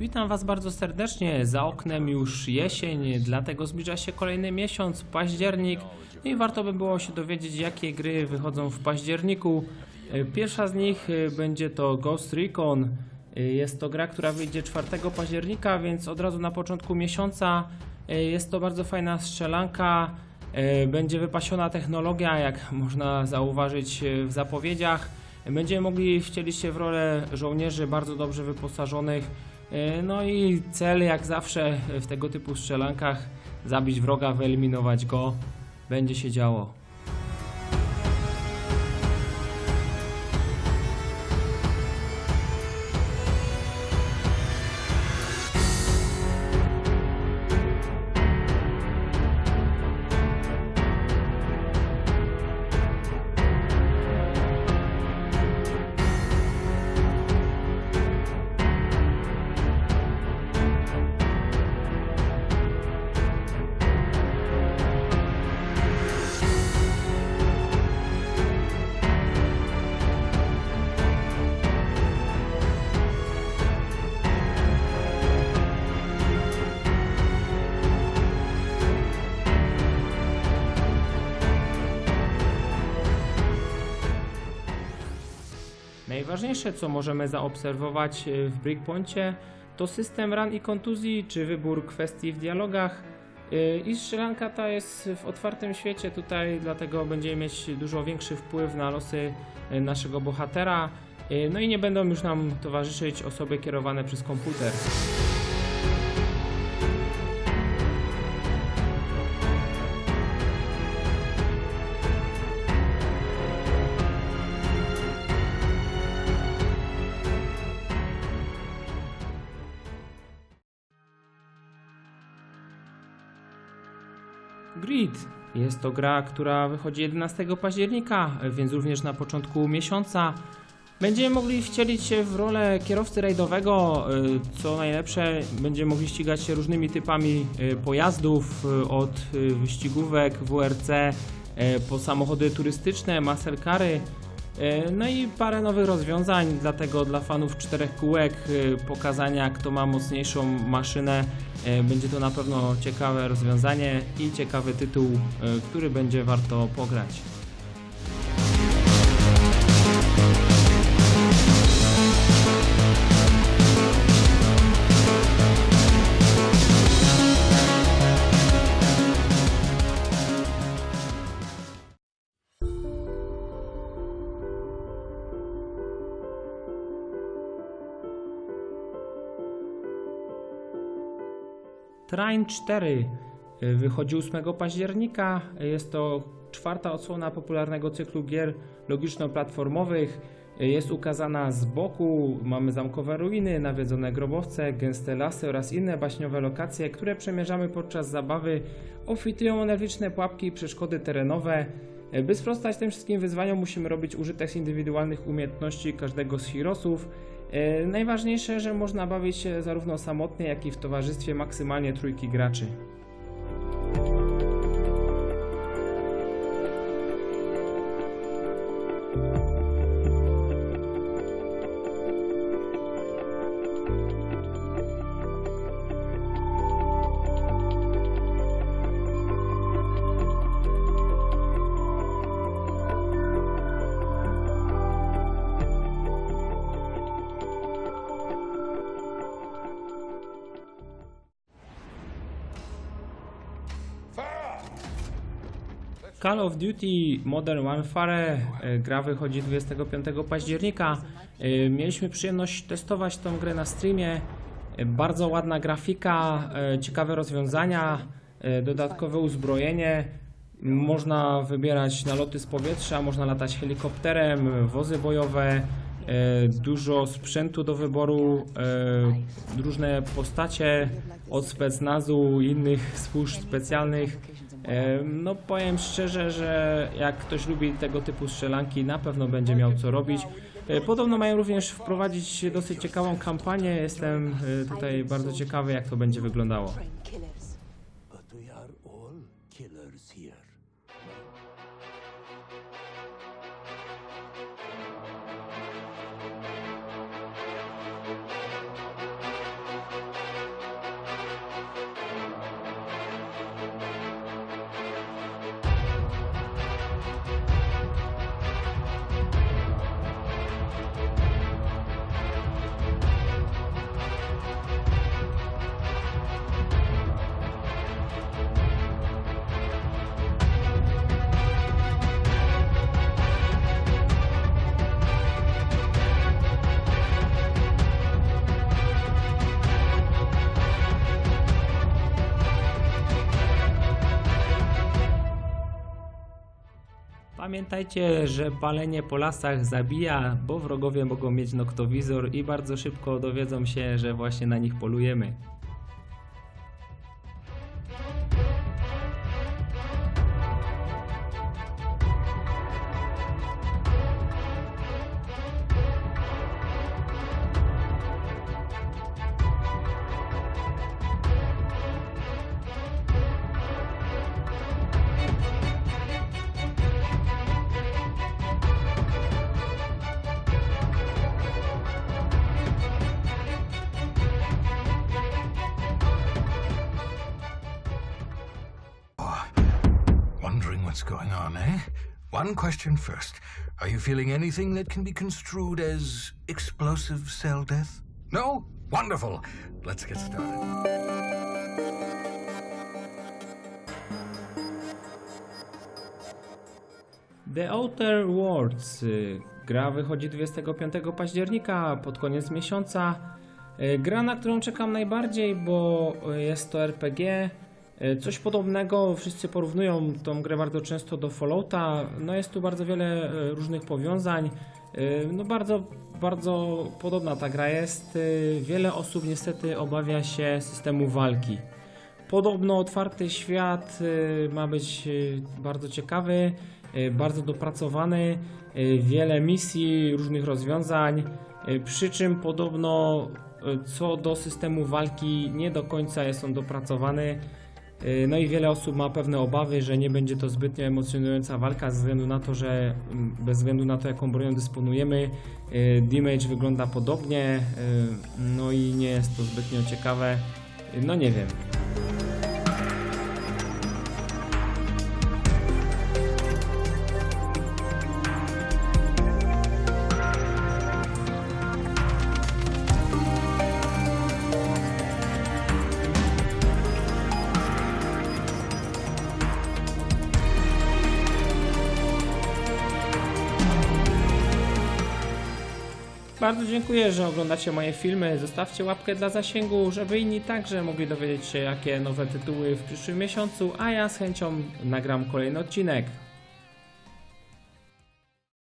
Witam Was bardzo serdecznie. Za oknem już jesień, dlatego zbliża się kolejny miesiąc, październik. I warto by było się dowiedzieć, jakie gry wychodzą w październiku. E, Pierwsza z nich e, będzie to Ghost Recon. E, Jest to gra, która wyjdzie 4 października, więc od razu na początku miesiąca jest to bardzo fajna strzelanka. Będzie wypasiona technologia, jak można zauważyć w zapowiedziach. Będziemy mogli wcielić się w rolę żołnierzy bardzo dobrze wyposażonych. E, No i cel, jak zawsze w tego typu strzelankach, zabić wroga, wyeliminować go. Będzie się działo. Najważniejsze, co możemy zaobserwować e, w Breakpoincie, to system run i kontuzji, czy wybór kwestii w dialogach. E, I strzelanka ta jest w otwartym świecie tutaj, dlatego będziemy mieć dużo większy wpływ na losy e, naszego bohatera. No i nie będą już nam towarzyszyć osoby kierowane przez komputer. Grid. Jest to gra, która wychodzi 11 października, więc również na początku miesiąca. Będziemy mogli wcielić się w rolę kierowcy rajdowego, y, co najlepsze, będziemy mogli ścigać się różnymi typami y, pojazdów, y, od wyścigówek, WRC, po samochody turystyczne, E, No i parę nowych rozwiązań, dlatego dla fanów czterech kółek e, pokazania kto ma mocniejszą maszynę e, będzie to na pewno ciekawe rozwiązanie i ciekawy tytuł, e, który będzie warto pograć. Train 4 y, wychodzi 8 października. Jest to czwarta odsłona popularnego cyklu gier logiczno-platformowych. Jest ukazana z boku. Mamy zamkowe ruiny, nawiedzone grobowce, gęste lasy oraz inne baśniowe lokacje, które przemierzamy podczas zabawy. Obfitują one liczne pułapki i przeszkody terenowe. By sprostać tym wszystkim wyzwaniom, musimy robić użytek z indywidualnych umiejętności każdego z heroesów. E, Najważniejsze, że można bawić się zarówno samotnie, jak i w towarzystwie maksymalnie trójki graczy. Call of Duty Modern Warfare e, gra wychodzi 25 października. E, Mieliśmy przyjemność testować tą grę na streamie. E, Bardzo ładna grafika, ciekawe rozwiązania, dodatkowe uzbrojenie. Można wybierać naloty z powietrza, można latać helikopterem, wozy bojowe, dużo sprzętu do wyboru, e, różne postacie od specnazu i innych służb specjalnych. E, No powiem szczerze, że jak ktoś lubi tego typu strzelanki, na pewno będzie miał co robić. E, Podobno mają również wprowadzić dosyć ciekawą kampanię. Jestem e, tutaj bardzo ciekawy, jak to będzie wyglądało. Pamiętajcie, że palenie po lasach zabija, bo wrogowie mogą mieć noktowizor i bardzo szybko dowiedzą się, że właśnie na nich polujemy. Eh? One question first. Are you feeling anything that can be construed as explosive cell death? No? Wonderful. Let's get started. The Outer Worlds. y, Gra wychodzi 25 października, pod koniec miesiąca. Y, Gra, na którą czekam najbardziej, bo y, jest to RPG. Y, Coś podobnego, wszyscy porównują tą grę bardzo często do Fallouta. No jest tu bardzo wiele y, różnych powiązań. Y, No bardzo, bardzo podobna ta gra jest. Wiele osób niestety obawia się systemu walki. Podobno otwarty świat ma być bardzo ciekawy, bardzo dopracowany, wiele misji, różnych rozwiązań, przy czym podobno co do systemu walki nie do końca jest on dopracowany. Y, No i wiele osób ma pewne obawy, że nie będzie to zbytnio emocjonująca walka ze względu na to, że mm, bez względu na to jaką bronią dysponujemy, y, damage wygląda podobnie, y, no i nie jest to zbytnio ciekawe. No nie wiem. Bardzo dziękuję, że oglądacie moje filmy. Zostawcie łapkę dla zasięgu, żeby inni także mogli dowiedzieć się, jakie nowe tytuły w przyszłym miesiącu, a ja z chęcią nagram kolejny odcinek.